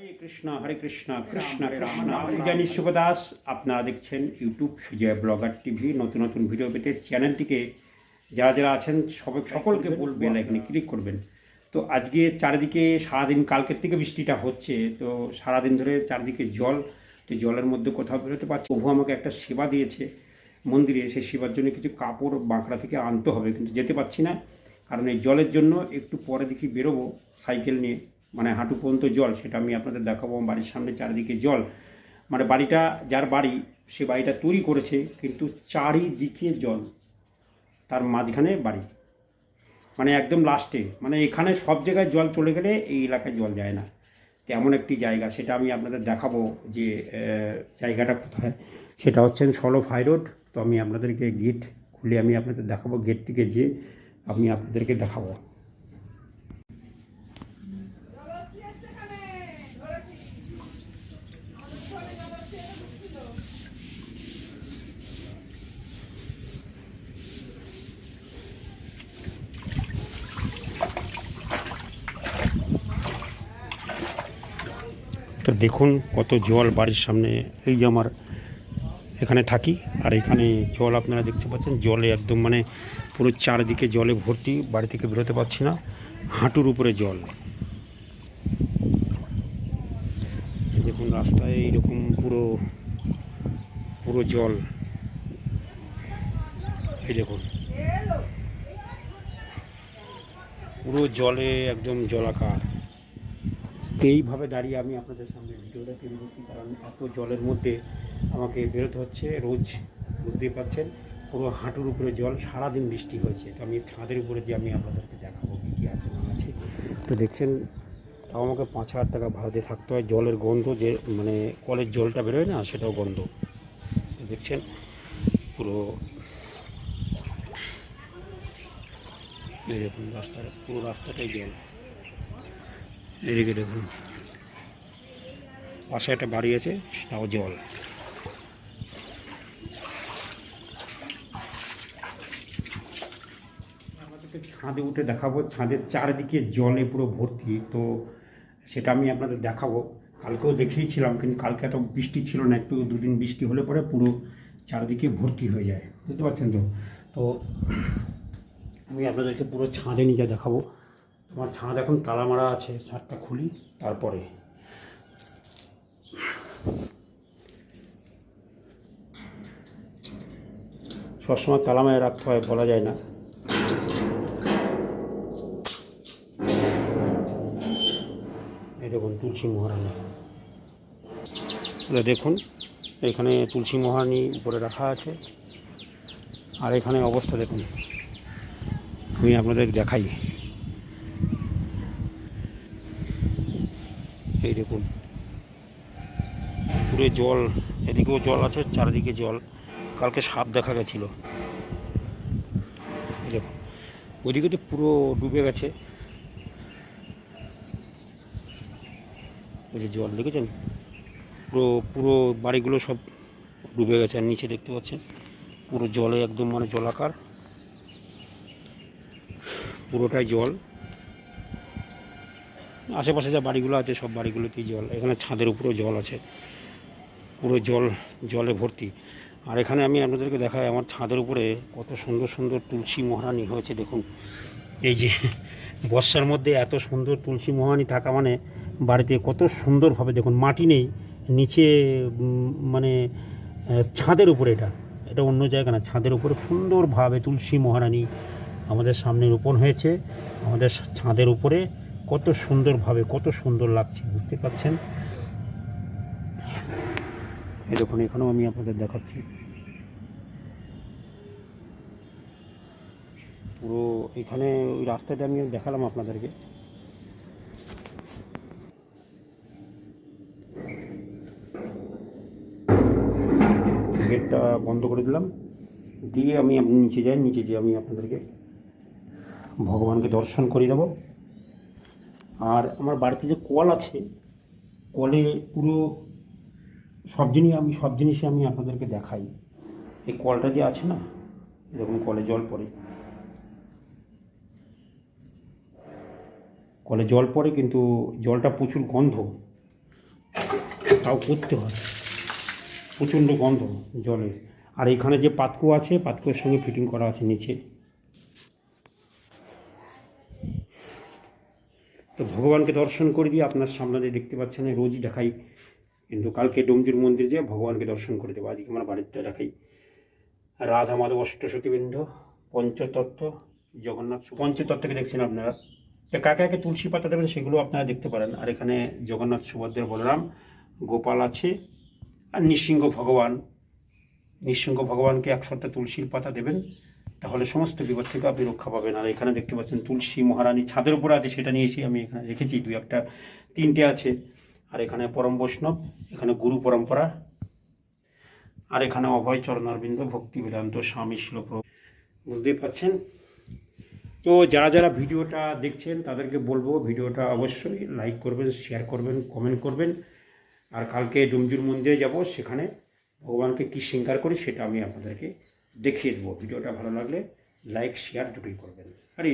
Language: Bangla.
হরে কৃষ্ণ হরে কৃষ্ণ কৃষ্ণ রাম। নাম সুজানি শুভদাস আপনারা দেখছেন ইউটিউব সুজয় ব্লগার টিভি নতুন নতুন ভিডিও পেতে চ্যানেলটিকে যারা যারা আছেন সব সকলকে বলবে লাইকনে ক্লিক করবেন। তো আজকে চারিদিকে সারাদিন কালকের থেকে বৃষ্টিটা হচ্ছে তো সারাদিন ধরে চারিদিকে জল তো জলের মধ্যে কোথাও বেরোতে পারছে প্রভু আমাকে একটা সেবা দিয়েছে মন্দিরে সেই সেবার জন্য কিছু কাপড় বাঁকড়া থেকে আনতে হবে কিন্তু যেতে পারছি না। কারণ এই জলের জন্য একটু পরে দেখি বেরোবো সাইকেল নিয়ে। মানে হাঁটু পর্যন্ত জল, সেটা আমি আপনাদের দেখাবো বাড়ির সামনে চারিদিকে জল। মানে বাড়িটা, যার বাড়ি, সে বাড়িটা তৈরি করেছে কিন্তু চারিদিকে জল, তার মাঝখানে বাড়ি। মানে একদম লাস্টে মানে এখানে সব জায়গায় জল চলে গেলে এই এলাকায় জল যায় না। তো এমন একটি জায়গা, সেটা আমি আপনাদের দেখাবো যে জায়গাটা কোথায়। সেটা হচ্ছে সলভ হাই রোড, তো আমি আপনাদেরকে গেট খুলে আমি আপনাদের দেখাবো গেটটিকে যে আমি আপনাদেরকে দেখাবো। তো দেখুন কত জল বাড়ির সামনে, এই যে আমার এখানে থাকি, আর এখানে জল আপনারা দেখতে পাচ্ছেন, জলে একদম মানে পুরো চারদিকে জলে ভর্তি, বাড়ি থেকে বেরোতে পারছি না, হাঁটুর উপরে জল এই দেখুন রাস্তায় এইরকম পুরো পুরো জল। এই দেখুন। পুরো জলে একদম জলাকার। এইভাবে দাঁড়িয়ে আমি আপনাদের সামনে ভিডিওটা তৈরি করছি কারণ এত জলের মধ্যে আমাকে বেরোতে হচ্ছে। রোজ বুঝতেই পারছেন, পুরো হাঁটুর উপরে জল, সারাদিন বৃষ্টি হয়েছে। তো আমি ছাদের উপরে যে আমি আপনাদেরকে দেখাবো কী কী আছে না আছে, তো দেখছেন তাও আমাকে পাঁচ হাজার টাকা ভাড়াতে থাকতে হয়। জলের গন্ধ যে মানে কলের জলটা বেরোয় না, সেটাও গন্ধ। দেখছেন? পুরো দেখুন রাস্তার, পুরো রাস্তাটাই জল। এদিকে দেখুন। পাশে একটা বাড়ি আছে, সেটাও জল। ছাদে উঠে দেখাবো। ছাদের চারিদিকে জলে পুরো ভর্তি। তো সেটা আমি আপনাদের দেখাবো। কালকেও দেখিয়েছিলাম, কিন্তু কালকে এত বৃষ্টি ছিল না, একটু দুদিন বৃষ্টি হলে পরে পুরো চারিদিকে ভর্তি হয়ে যায়। বুঝতে পারছেন তো? তো আমি আপনাদেরকে পুরো ছাঁদে নিয়ে দেখাবো। আমার ছাদ এখন তালা মারা আছে, ছাদটা খুলি, তারপরে। সবসময় তালা রাখতে হয়, বলা যায় না। এই দেখুন তুলসী মহারানী। এটা দেখুন, এখানে তুলসী মহারানী উপরে রাখা আছে। আর এখানে অবস্থা দেখুন, আমি আপনাদের দেখাই। এই দেখুন, পুরো জল, এদিকেও জল আছে, চারিদিকে জল। কালকে সাপ দেখা গেছিল। দেখুন, ওইদিকে তো পুরো ডুবে গেছে। ওই যে জল দেখেছেন? পুরো পুরো বাড়িগুলো সব ডুবে গেছে, আর নিচে দেখতে পাচ্ছেন? পুরো জলে একদম মানে জলাকার। পুরোটাই জল। আশেপাশে যা বাড়িগুলো আছে, সব বাড়িগুলোতেই জল। এখানে ছাদের উপরেও জল আছে। পুরো জল, জলে ভর্তি। আর এখানে আমি আপনাদেরকে দেখাই, আমার ছাদের উপরে কত সুন্দর সুন্দর তুলসী মহারানি হয়েছে, দেখুন। এই যে, বর্ষার মধ্যে এত সুন্দর তুলসী মহারানি থাকা মানে বাড়িতে কত সুন্দরভাবে দেখুন, মাটি নেই, নিচে মানে ছাদের উপরে এটা। এটা অন্য জায়গা না, ছাদের উপরে সুন্দরভাবে তুলসী মহারানী আমাদের সামনে রোপণ হয়েছে। আমাদের ছাদের উপরে কত সুন্দরভাবে, কত সুন্দর লাগছে, বুঝতে পারছেন? এই দেখুন, এখানেও আমি আপনাদের দেখাচ্ছি। পুরো এখানে ওই রাস্তাটা আমি দেখালাম আপনাদেরকে। গেটটা বন্ধ করে দিলাম। দিয়ে আমি নিচে যাই নিচে যেয়ে আমি আপনাদেরকে ভগবানকে দর্শন করে দেবো। আর আমার বাড়িতে যে কল আছে, কলে পুরো সব জিনিস আমি, সব জিনিসই আমি আপনাদেরকে দেখাই। এই কলটা যে আছে না এরকম কলে জল পড়ে। কলে জল পড়ে, কিন্তু জলটা প্রচুর গন্ধ। তাও করতে হয়। প্রচণ্ড গন্ধ জলে আর এখানে যে পাতকু আছে পাতকুয়ের সঙ্গে ফিটিং করা আছে নিচে। তো ভগবানকে দর্শন করে দিয়ে আপনার সামনে দেখতে পাচ্ছেন রোজই দেখাই। কিন্তু কালকে ডোমজুর মন্দির দিয়ে ভগবানকে দর্শন করে দেবো, আজকে আমার বাড়িতে দেখাই। রাধা মাধব অষ্টসখীবৃন্দ পঞ্চতত্ত্ব, জগন্নাথ পঞ্চতত্ত্বকে দেখছেন আপনারা? তো কাকে কাকে তুলসী পাতা দেবেন সেগুলো আপনারা দেখতে পারেন। আর এখানে জগন্নাথ সুভদ্রা বলরাম, গোপাল আছে আর নৃসিংহ ভগবান, নৃসিংহ ভগবানকে একশোটা তুলসীর পাতা দেবেন, তাহলে সমস্ত বিপদ থেকে আপনি রক্ষা পাবেন। আর এখানে দেখতে পাচ্ছেন তুলসী মহারানী ছাদের উপর আছে, সেটা নিয়ে এসে আমি এখানে রেখেছি, দুই একটা, তিনটে আছে। আর এখানে পরম বৈষ্ণব, এখানে গুরু পরম্পরা, আর এখানে অভয় চরণারবিন্দ ভক্তি বেদান্ত, স্বামী শিলপ্রভু বুঝতেই পাচ্ছেন তো যারা যারা ভিডিওটা দেখছেন, তাদেরকে বলব ভিডিওটা অবশ্যই লাইক করবেন শেয়ার করবেন কমেন্ট করবেন। আর কালকে ডুমজুর মন্দিরে যাব, সেখানে ভগবানকে কী শৃঙ্গার করি সেটা আমি আপনাদেরকে দেখিয়ে দেবো। ভিডিওটা ভালো লাগলে লাইক শেয়ার দুটোই করবেন। আরে